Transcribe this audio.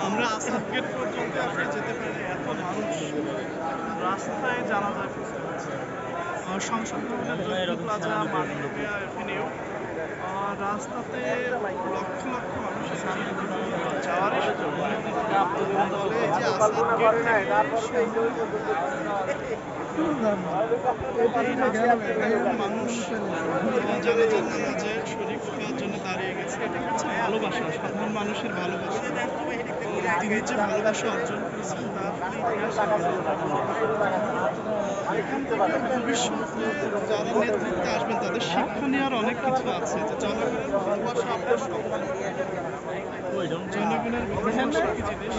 আমরা আসাদ গেট পর্যন্ত আপনি যেতে পারেন এত মানুষ রাস্তায় হচ্ছে আর সংসদ ভবনের প্লাজা মানবিয়া এখানেও। রাস্তাতে লক্ষ লক্ষ মানুষ এখানে মানুষ জানাজার নামাজে শরীফ হওয়ার জন্য দাঁড়িয়ে গেছে ভালোবাসা সাধারণ মানুষের ভালোবাসা ভালোবাসা অর্জন করেছেন যারা নেতৃত্বে আসবেন তাদের শিক্ষা নেওয়ার অনেক কিছু আছে জনগণের ভালোবাসা আপনার সম্মান জনগণের ভালোবাসা কি জিনিস